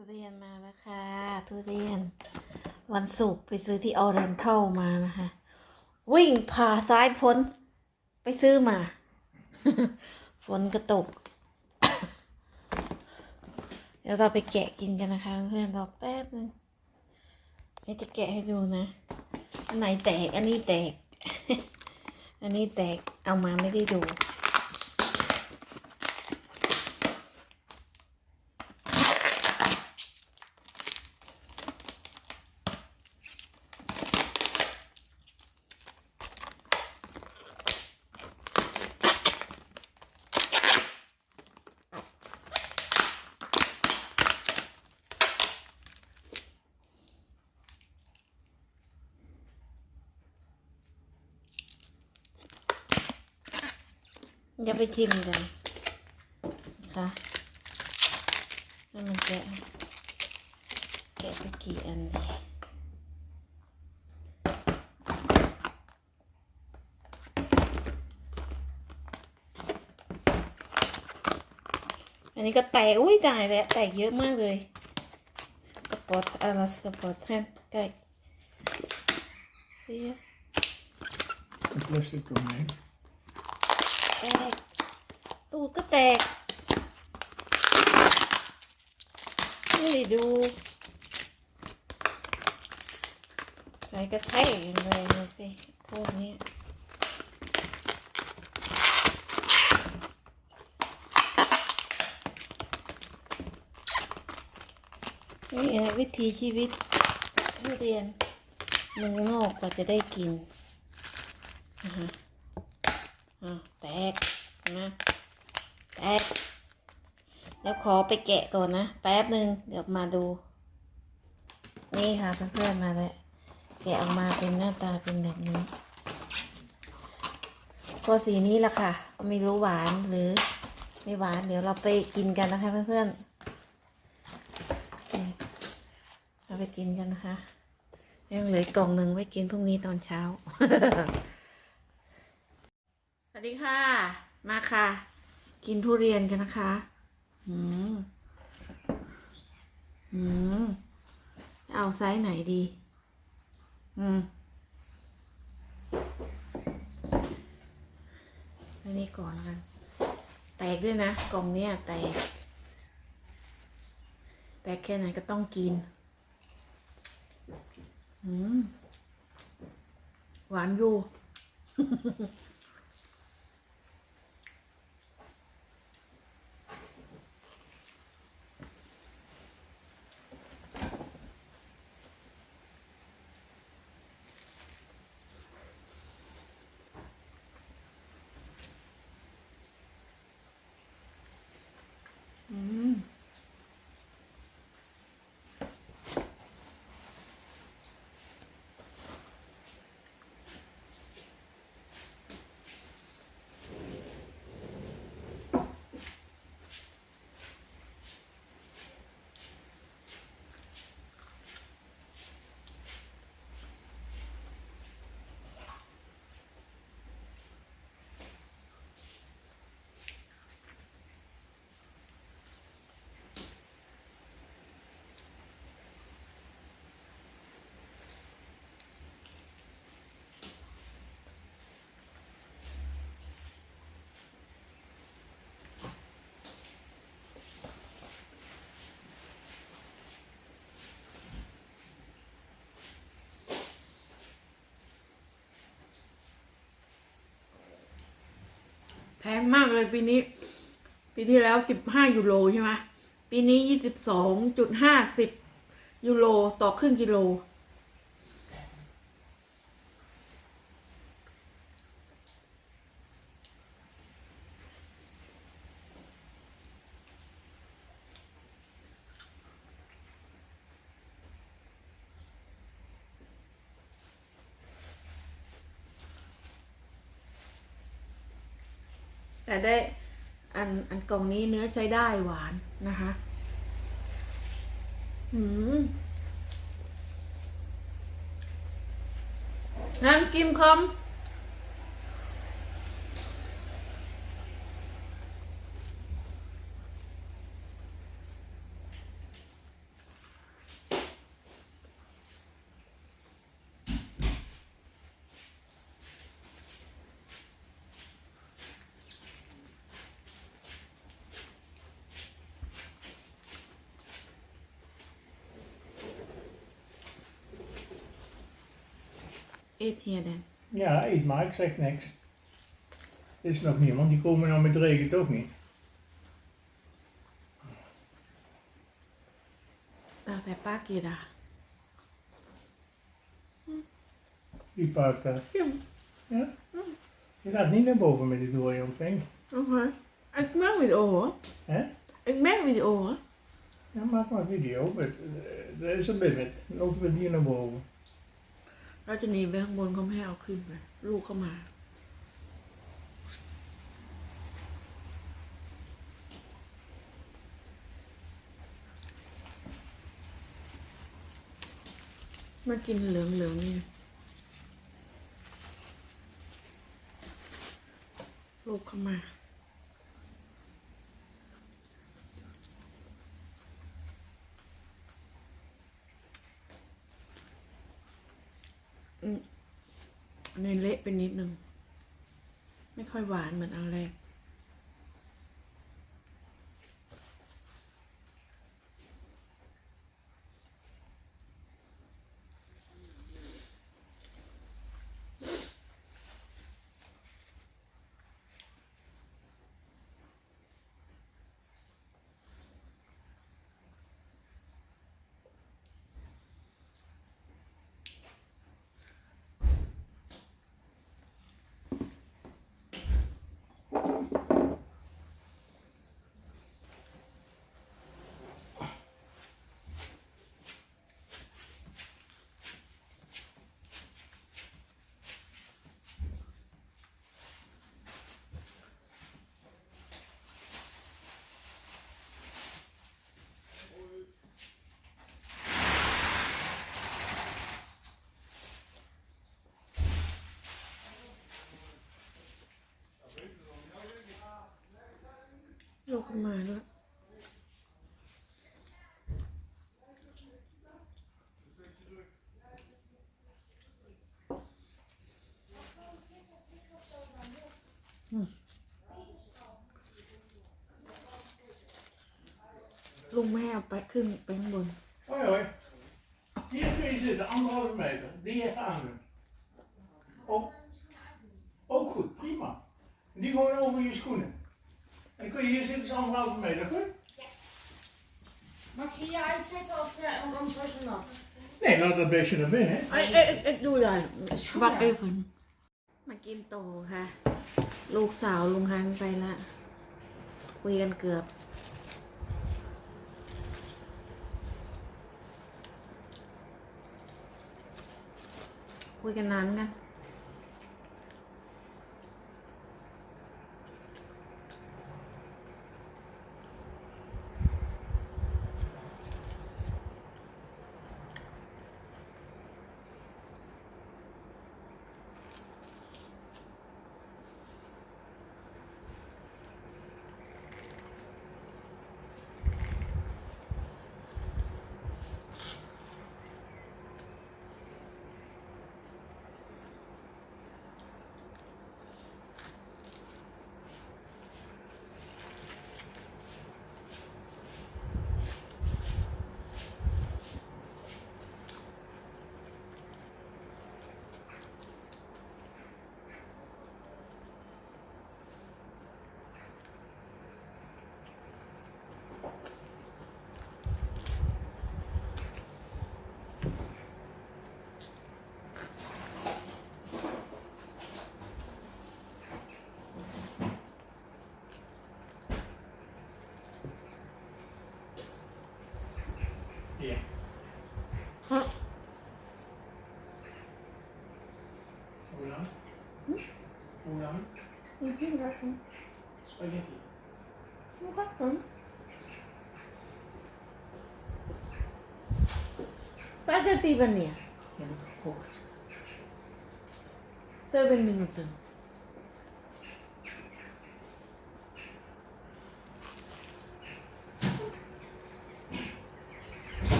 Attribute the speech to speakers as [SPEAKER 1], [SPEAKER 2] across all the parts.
[SPEAKER 1] ทุเรียนมาแล้วค่ะ ทุเรียน วันศุกร์ไปซื้อที่ออเรนทัลมานะคะ วิ่งผ่าซ้ายพ้น ไปซื้อมา ฝนก็ตก เดี๋ยวเราไปแกะกินกันนะคะเพื่อนรอแป๊บนึงไม่จะแกะให้ดูนะ อันไหนแตก อันนี้แตก อันนี้แตก เอามาไม่ได้ดู อย่าไปชิมกันนะคะแล้วมันแกะแกะไปกี่อันดีอันนี้ก็แตกอุ้ยตายแล้วแตกเยอะมากเลยกระปอดอะไรสกระปอดแทนใกล้เสีย
[SPEAKER 2] Een plastic omheen.
[SPEAKER 1] ดก็แตกนี่ดู ใส่กระแทกอย่างเลยสิพวกนี้นี่วิถีชีวิตทุเรียนเมืองนอกกว่าจะได้กินนะคะอะแตกนะ แตกเดี๋ยวขอไปแกะก่อนนะ แป๊บหนึ่งเดี๋ยวมาดู นี่ค่ะเพื่อนๆมาแล้วแกะออกมาเป็นหน้าตาเป็นแบบนี้ก็สีนี้แหละค่ะ ไม่รู้หวานหรือ ไม่หวานเดี๋ยวเราไปกินกันนะคะเพื่อนๆเราไปกินกันนะคะยังเหลืออกกล่องหนึ่งไว้กินพรุ่งนี้ตอนเช้า สวัสดีค่ะ มาค่ะ กินทุเรียนกันนะคะ อืม อืม เอาไซส์ไหนดี อืม อันนี้ก่อนแล้วกัน แตกด้วยนะ กล่องเนี้ยแตก แตกแค่ไหนก็ต้องกิน อืม หวานอยู่ อืม แพงมากเลยปีนี้ ปีที่แล้วสิบห้ายูโรใช่ไหมปีนี้ยี่สิบสองจุดห้าสิบยูโรต่อครึ่งกิโล แต่ได้อันอันกล่องนี้เนื้อใช้ได้หวานนะคะหืมน้ำกิมคอม
[SPEAKER 2] Ja, eet maar, ik zeg niks. Er is nog niemand, die komen nou met regen toch niet.
[SPEAKER 1] Dat hij pak je daar.
[SPEAKER 2] Die pakken daar. Ja. Je gaat niet naar boven met die dode
[SPEAKER 1] ontving. Oh, Oké. Okay. Ik merk met oren.
[SPEAKER 2] Hè?
[SPEAKER 1] Ik merk weer oren.
[SPEAKER 2] Ja, maak maar een video. maar eh, er is een bed. Lopen we hier naar boven.
[SPEAKER 1] เราจะหนีไปข้างบนเขาไม่ให้เอาขึ้นไปลูกเข้ามา มากินเหลืองเหลืองๆนี่ลูกเข้ามา อืมอันเละไปนิดนึง ไม่ค่อยหวานเหมือนอันแรกลูก ลุงไม่ให้เอาไปขึ้นไปข้างบน
[SPEAKER 2] Hoi hoi. Hier kun je zitten, anderhalve meter. Die even aandoen. Ook, ook goed, prima. Die gewoon over je schoenen. En dan kun je hier zitten, is anderhalve meter, goed?
[SPEAKER 3] Mag ik ze hier uitzetten of de, want anders wordt ze nat?
[SPEAKER 2] Nee, laat dat beestje naar binnen.
[SPEAKER 1] เอ้ยเอ้ยเอ้ยดูได้
[SPEAKER 3] Schoenen.
[SPEAKER 1] วักเอ้ยฝนมากินโตค่ะ ลูกสาวลุงฮันไปละคุยกันเกือบ คุยกันนานกัน มีที่รักไหม
[SPEAKER 2] Spaghetti.
[SPEAKER 1] ไม่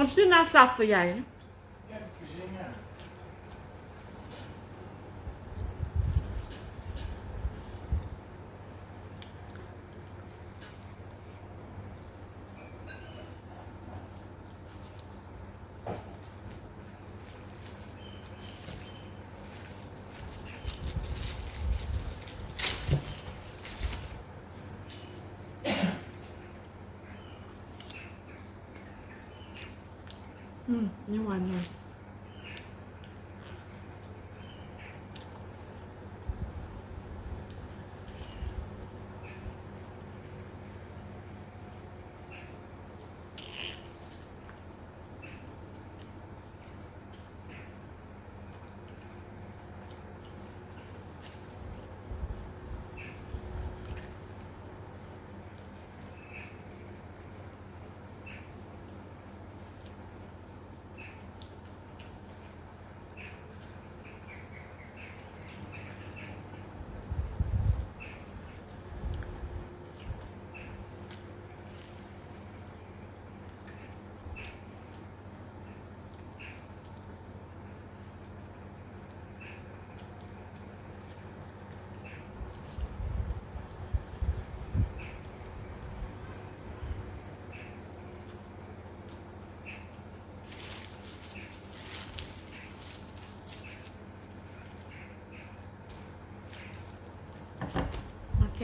[SPEAKER 1] รักเหร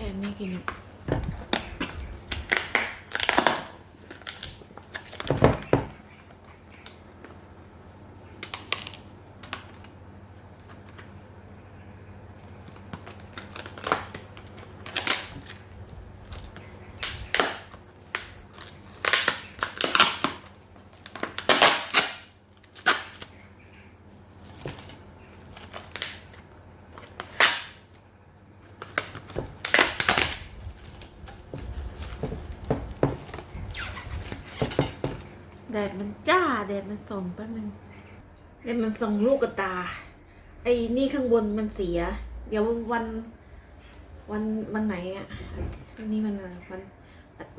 [SPEAKER 1] रहने के लिए। แดดมันจ้า แดดมันส่องแป๊บนึงแดดมันส่องลูกกระตา ไอ้นี่ข้างบนมันเสีย เดี๋ยววันวันวันไหนอะวันนี้วันอะไรวัน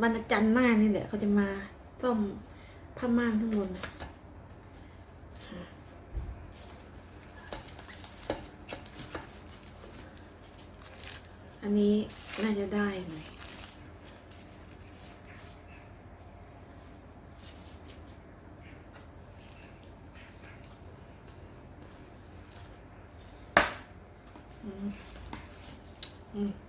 [SPEAKER 1] วันจันทร์หน้านี่แหละเขาจะมาซ่อมผ้าม่านข้างบนอันนี้น่าจะได้หน่อย อืม อื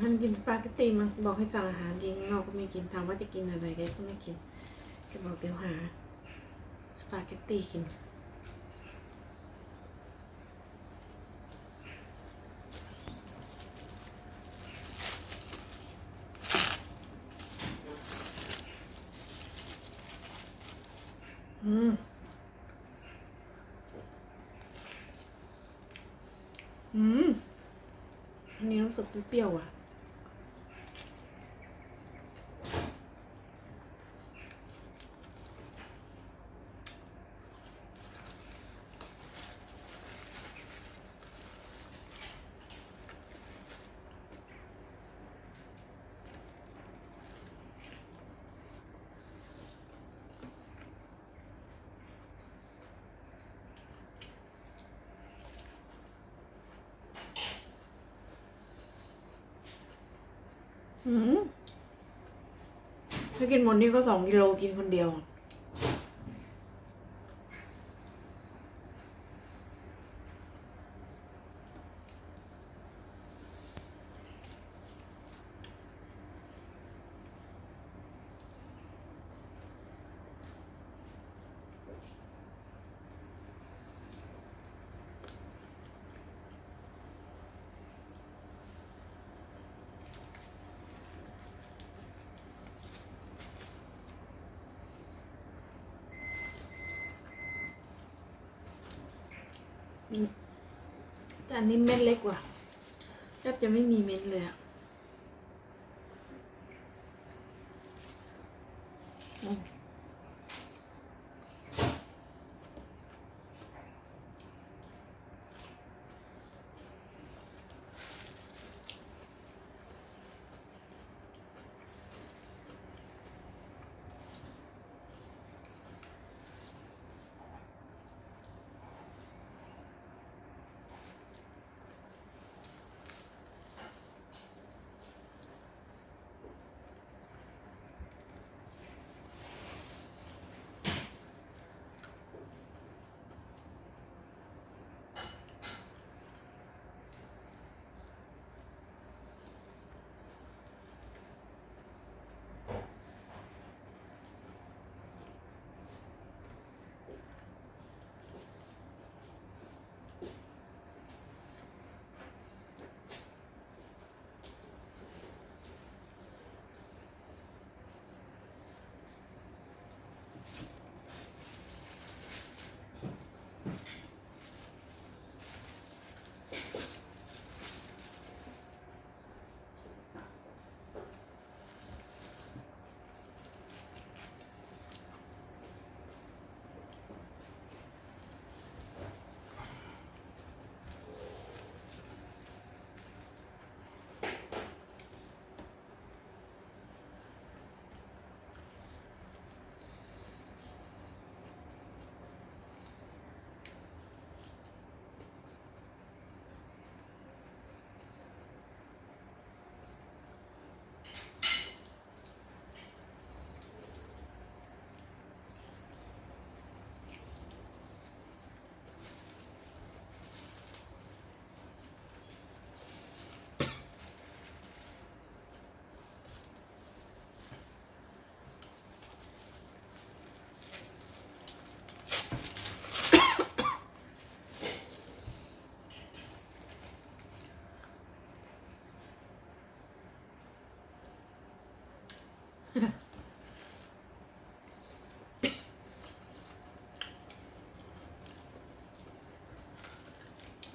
[SPEAKER 1] ท่านกินสปาเกตตีมาบอกให้สั่งอาหารกินข้างนอกก็ไม่กินถามว่าจะกินอะไรแกก็ไม่กินแกบอกเดี๋ยวหาสปาเกตตีกินอืมอืมอันนี้รู้สึกเปรี้ยวๆอะ ถ้ากินหมดนี่ก็สองกิโลกินคนเดียว แต่อันนี้เม็ดเล็กกว่าแทบจะไม่มีเม็ดเลยอะ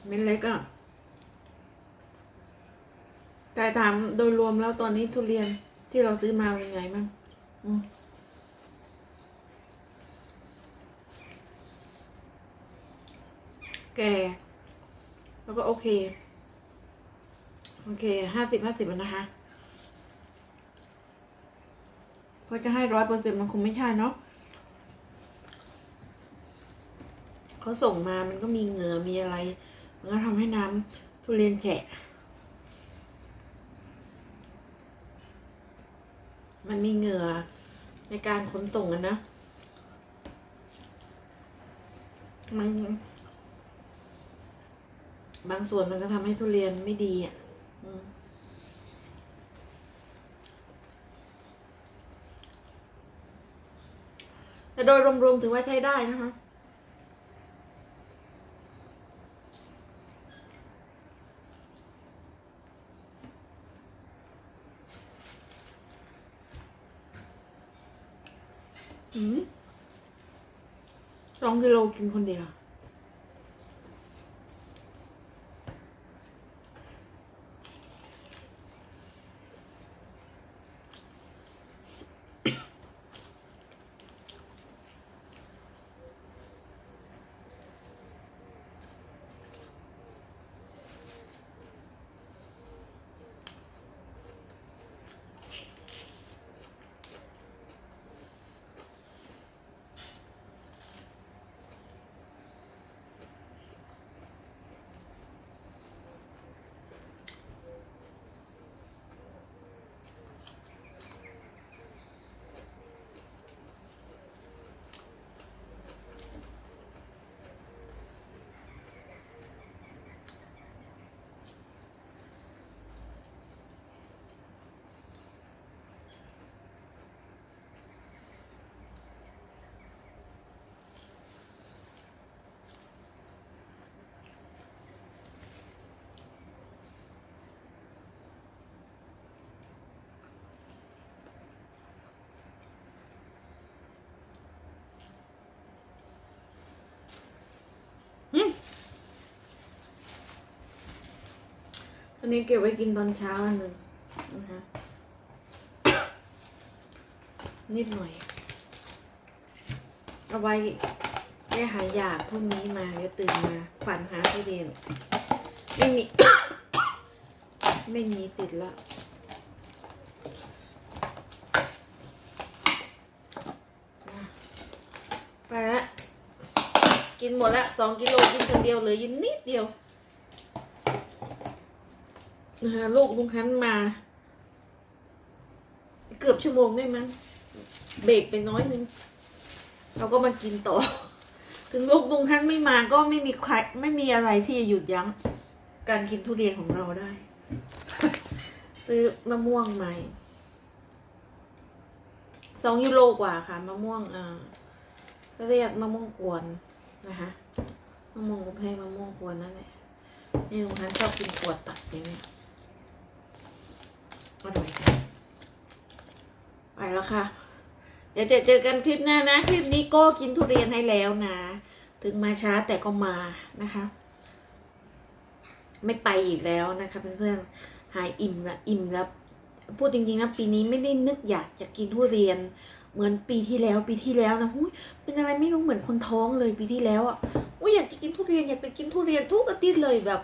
[SPEAKER 1] เม็ดเล็กอะ่ะแต่ถามโดยรวมแล้วตอนนี้ทุเรียนที่เราซื้อมาเป็นไงบ้างแก่แล้วก็โอเค โอเคห้าสิบห้าสิบนะคะเพราะจะให้ร้อยเปอร์เซ็นต์มันคงไม่ใช่เนาะเขาส่งมามันก็มีเหงื่อมีอะไร มันก็ทำให้น้ำทุเรียนแฉะ มันมีเหงื่อในการขนส่งกันนะ มันบางส่วนมันก็ทำให้ทุเรียนไม่ดีอะแต่โดยรวมๆถือว่าใช้ได้นะคะ สองกิโลกินคนเดียว อันนี้เก็บไว้กินตอนเช้าอันหนึ่งนะคะนิดหน่อย เอาไว้แก้หายอยากพรุ่งนี้มาจะตื่นมาฝันหาทุเรียนไม่มี ไม่มีสิทธิ์ละไปละกินหมดละสองกิโลกินคนเดียวเลยยินนิดเดียว นะคะลูกลุงคันมา เกือบชั่วโมงได้มั้งเบรกไปน้อยนึงเราก็มากินต่อ ถึงลูกลุงคันไม่มาก็ไม่มีใครไม่มีอะไรที่จะหยุดยั้งการกินทุเรียนของเราได้ ซื้อมะม่วงใหม่สองยูโรกว่าค่ะมะม่วงอ่าก็เรียกมะม่วงกวนนะคะมะม่วงกแพงมะม่วงกวนนั่นแหละนี่ลุงคันชอบกินขวดตัดอย่างเนี้ย อร่อยไปแล้วค่ะ เดี๋ยวเจอกันคลิปหน้านะ คลิปนี้ก็กินทุเรียนให้แล้วนะ ถึงมาช้าแต่ก็มานะคะ ไม่ไปอีกแล้วนะคะเพื่อนๆหายอิ่มละอิ่มแล้วพูดจริงๆนะปีนี้ไม่ได้นึกอยากจะกินทุเรียน เหมือนปีที่แล้ว ปีที่แล้วนะหุ้ยเป็นอะไรไม่รู้เหมือนคนท้องเลยปีที่แล้วอะอุ้ยอยากจะกินทุเรียนอยากไปกินทุเรียนทุกอาทิตย์เลยแบบ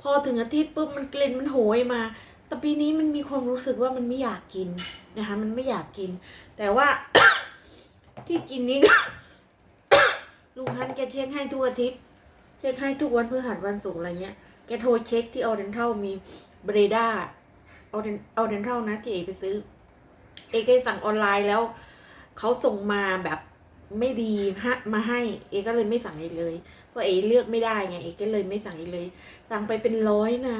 [SPEAKER 1] พอถึงอาทิตย์ปุ๊บมันกลิ่นมันโหยมา แต่ปีนี้มันมีความรู้สึกว่ามันไม่อยากกินนะคะ มันไม่อยากกิน แต่ว่า ที่กินนี้ลุงฮันแกเช็คให้ทุกอาทิตย์เช็คให้ทุกวันพฤหัสวันศุกร์อะไรเงี้ยแกโทรเช็คที่ออเดนเทลมีเบรด้าออเดนออเดนเทลนะที่เอไปซื้อ เอเคสั่งออนไลน์แล้วเขาส่งมาแบบไม่ดีฮะมาให้ เอก็เลยไม่สั่งอีกเลย เพราะเอเลือกไม่ได้ไงเอก็เลยไม่สั่งอีกเลย สั่งไปเป็นร้อยนะ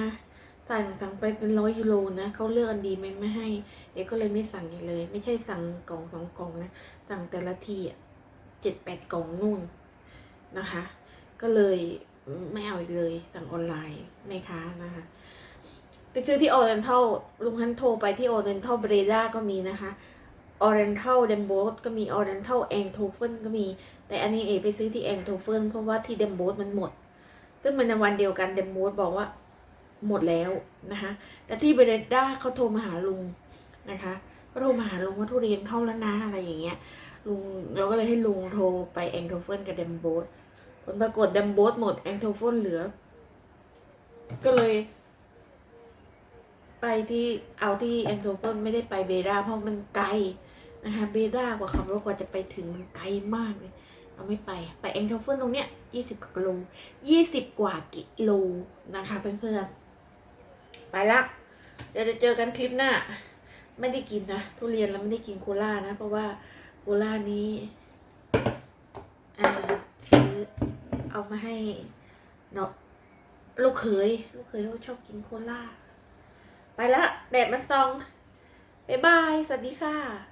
[SPEAKER 1] สั่งสั่งไปเป็นร้อยยูโรนะเขาเลือกอันดีไม่ไม่ให้ เอกก็เลยไม่สั่งอีกเลย ไม่ใช่สั่งกล่องสองกล่องนะ สั่งแต่ละทีอะเจ็ดแปดกล่องนู่นนะคะ ก็เลยไม่เอาอีกเลยสั่งออนไลน์ไม่ค้านะคะไปซื้อที่ Oriental ลุงฮันโทรไปที่ Oriental b r e d a ก็มีนะคะ Oriental d e m b o s ก็มี Oriental a n t o f e n ก็มี แต่อันนี้เอไปซื้อที่ a n t o f e n เพราะว่าที่ d e m b o s มันหมด ซึ่งมันในวันเดียวกัน d e m b o s บอกว่า หมดแล้วนะคะ แต่ที่ b r e d a เขาโทรมาหาลุงนะคะเขาโทรมาหาลุงว่าทุเรียนเข้าแล้วนะอะไรอย่างเงี้ยลุงเราก็เลยให้ลุงโทรไป a n t o f e n กับ d e m b o s ผลปรากฏ d e m b o s หมด a n t o f e n เหลือ ก็เลย ไปที่เอาที่แองโทเปิลไม่ได้ไปเบด้าเพราะมันไกลนะคะเบด้ากว่าขับรถกว่าจะไปถึงมันไกลมากเลยเราไม่ไปไปแองโทเปิลตรงเนี้ยยี่สิบกิโลยี่สิบกว่ากิโลนะคะเพื่อนๆ ไปละ เดี๋ยวจะเจอกันคลิปหน้า ไม่ได้กินนะ ทุเรียนแล้วไม่ได้กินโคลานะ เพราะว่าโคลานี้อ่าซื้อเอามาให้เนาะลูกเขยลูกเขยเขาชอบกินโคลาไปละ แดดมันซองบ๊ายบาย สวัสดีค่ะ